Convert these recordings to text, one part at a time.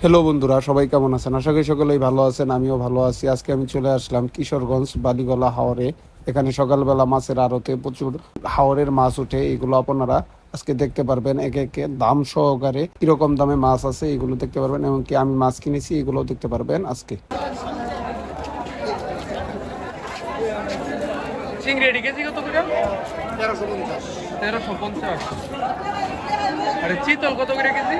Hello বন্ধুরা, সবাই কেমন আছেন? আশা করি সকলেই ভালো আছেন, আমিও ভালো আছি। আজকে আমি চলে আসলাম কিশোরগঞ্জ বালিগলা হাওরে। এখানে সকালবেলা মাছের আড়তে প্রচুর হাওরের মাছ উঠে এগুলো আপনারা আজকে দেখতে পারবেন একে একে দাম সহকারে কীরকম দামে মাছ আছে এগুলো দেখতে পারবেন, এমনকি আমি মাছ কিনেছি এগুলো দেখতে পারবেন আজকে। চিংড়ি কেজি কত করে? তেরোশো পঞ্চাশ। আরে চিতল, কত করে কেজি?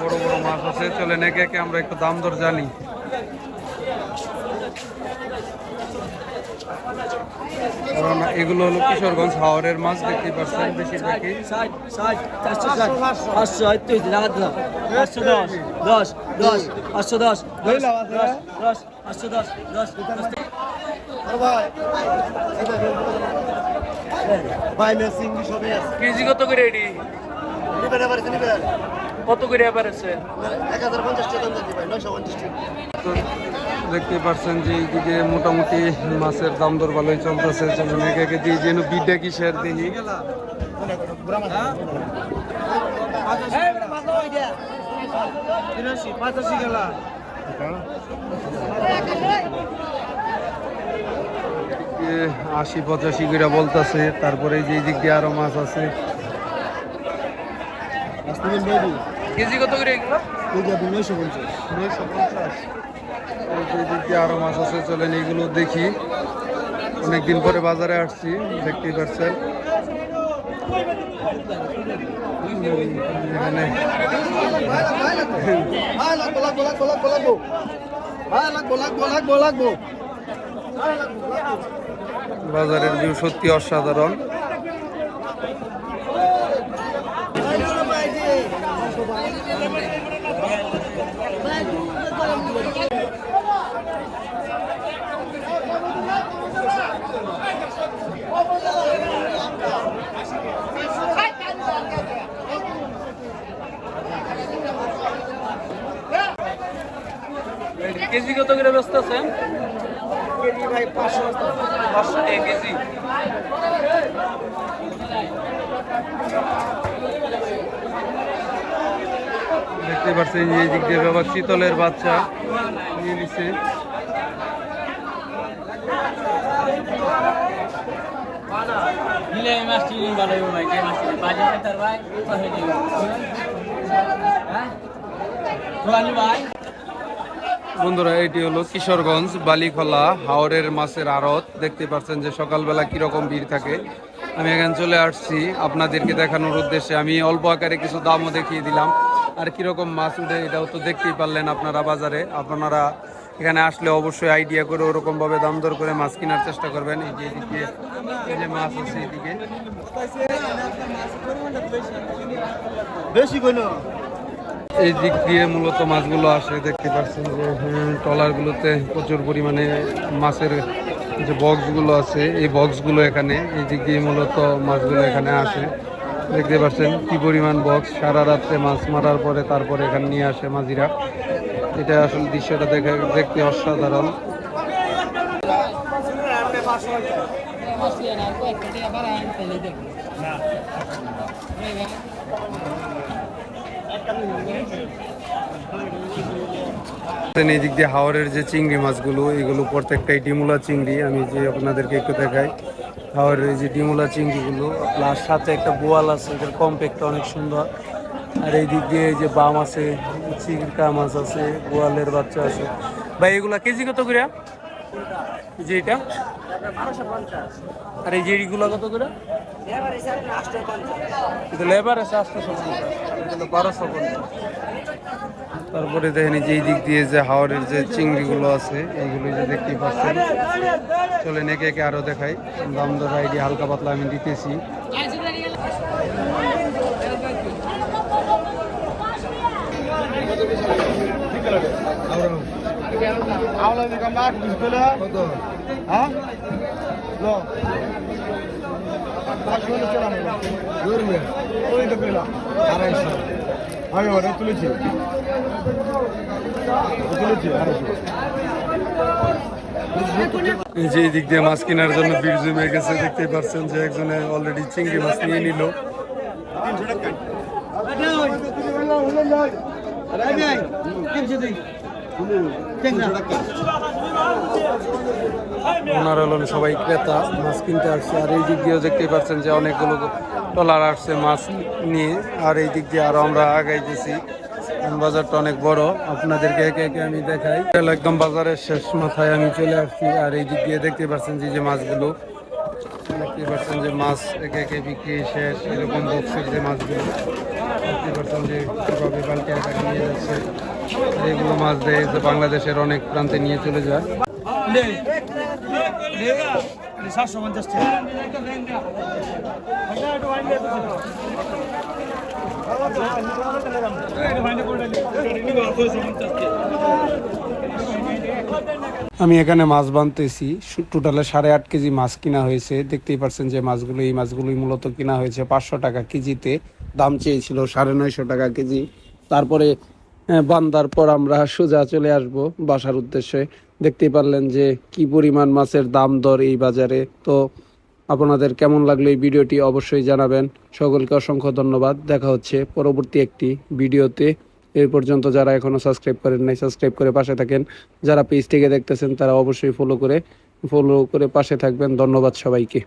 বড় বড় মাছ আছে। চলেন একে একে আমরা একটু দাম দর জানি। কারণ এগুলো হলো কিশোরগঞ্জ হাওরের মাছ দেখতে পাচ্ছেন বেশিরভাগই কেজি কত করে এটি? কত করে এবার আছে? দেখতে পাচ্ছেন যে এইদিকে মোটামুটি মাছের দাম দর ভালোই চলতেছে। চলুন একে দিয়ে যেন কিসের দেখি। এদিকে আশি পঁচাশি করে বলতেছে। তারপরে যে দিক দিয়ে আরও মাছ আছে কেজি কত করে এগুলো? নয়শো পঞ্চাশ। নয়শো পঞ্চাশ। এই যে আরও মাছ আছে চলেন এগুলো দেখি। অনেকদিন পরে বাজারে আসছি দেখতেই পাচ্ছেন। এখানে বাজারের ভিউ সত্যি অসাধারণ। কেজি কত করে ব্যস্ত আছেন ভাই পাঁচশো পাঁচশো টাকা কেজি। দেখতে পাচ্ছেন যে এই দিক দিয়ে বাবা শীতলের বাচ্চা নিয়ে নিছে। হ্যাঁ বন্ধুরা এটি হলো কিশোরগঞ্জ বালিখোলা হাওরের মাছের আড়ত। দেখতে পাচ্ছেন যে সকালবেলা কীরকম ভিড় থাকে। আমি এখানে চলে আসছি। আপনাদেরকে দেখানোর উদ্দেশ্যে আমি অল্প আকারে কিছু দামও দেখিয়ে দিলাম। আর কীরকম মাছ উঠে এটাও তো দেখতেই পারলেন আপনারা বাজারে। আপনারা এখানে আসলে অবশ্যই আইডিয়া করে ওরকম ভাবে দাম দর করে মাছ কেনার চেষ্টা করবেন। এই যে এদিকে এই যে মাছ আছে এদিকে। বেশি এই দিক দিয়ে মূলত মাছগুলো আসে দেখতে পাচ্ছেন যে হ্যাঁ, ট্রলারগুলোতে প্রচুর পরিমাণে মাছের যে বক্সগুলো আছে এই বক্সগুলো এখানে এই দিক দিয়ে মূলত মাছগুলো এখানে আসে। দেখতে পাচ্ছেন কি পরিমাণ বক্স সারা রাত্রে মাছ মারার পরে তারপরে এখানে নিয়ে আসে মাঝিরা। এটা আসলে দৃশ্যটা দেখে দেখতে অসাধারণ। এই দিক দিয়ে হাওরের যে চিংড়ি মাছগুলো, এগুলো প্রত্যেকটাই ডিমুলা চিংড়ি। আমি যে আপনাদেরকে একটু দেখাই। হাওরের এই যে ডিমুলা চিংড়িগুলো প্লাস সাথে একটা বোয়াল আছে এটার কম্প্যাক্টটা অনেক সুন্দর। আর এই দিক দিয়ে এই যে বাম আছে চিংড়িকা মাছ আছে বোয়ালের বাচ্চা আছে। ভাই এগুলা কেজি কত করে? যে এটা। আর এই যে এগুলো কত করে? লেবার আছে আটশোশো পঞ্চাশ বারোশো পঞ্চাশ। তারপরে দেখেন যে এই দিক দিয়ে যে হাওড়ের যে চিংড়িগুলো আছে, এইগুলো যে দেখতেই পাচ্ছেন। চলেন একে একে আরও দেখাই। দাম দর আইডিয়া হালকা পাতলা আমি দিতেছি। হ্যাঁ? আড়াইশো। আমি অর্ডার তুলেছি। তুলেছি যে দিক দিয়ে মাছ কেনার জন্য ভিড় জমে গেছে দেখতে পাচ্ছেন যে একজনে অলরেডি চিংড়ি মাছ নিয়ে নিল। ওনারা হলেন সবাই ক্রেতা, মাছ কিনতে আসছে। আর এই দিক দিয়েও দেখতেই পাচ্ছেন যে অনেকগুলো টলার আসছে মাছ নিয়ে। আর এই দিক দিয়ে আরও আমরা আগাই আগাইতেছি। বাজারটা অনেক বড়। আপনাদেরকে একে একে আমি দেখাই। একদম বাজারের শেষ মাথায় আমি চলে আসছি। আর এই দিক দিয়ে দেখতে পাচ্ছেন যে যে মাছগুলো দেখতে পাচ্ছেন যে মাছ একে একে বিক্রি শেষ, এরকম বক্সের যে মাছগুলো দেখতে পাচ্ছেন যে কীভাবে বালতি আকারে নিয়ে যাচ্ছে। এগুলো মাছ দেয় যে বাংলাদেশের অনেক প্রান্তে নিয়ে চলে যায়। সাতশো পঞ্চাশ টাকা আমি এখানে মাছ বানতেছি। টোটালে সাড়ে আট কেজি মাছ কিনা হয়েছে। দেখতেই পাচ্ছেন যে মাছগুলো, এই মাছগুলোই মূলত কিনা হয়েছে পাঁচশো টাকা কেজিতে। দাম চেয়েছিল সাড়ে নয়শো টাকা কেজি। তারপরে বান্দার পর আমরা সোজা চলে আসব বাসার উদ্দেশ্যে। দেখতেই পারলেন যে কি পরিমাণ মাছের দাম দর এই বাজারে। তো আপনাদের কেমন লাগল এই ভিডিওটি অবশ্যই জানাবেন। সকলকে অসংখ্য ধন্যবাদ। দেখা হচ্ছে পরবর্তী একটি ভিডিওতে। এই পর্যন্ত যারা এখনও সাবস্ক্রাইব করেন নাই সাবস্ক্রাইব করে পাশে থাকেন। যারা পেজ থেকে দেখতেছেন, তারা অবশ্যই ফলো করে ফলো করে পাশে থাকবেন। ধন্যবাদ সবাইকে।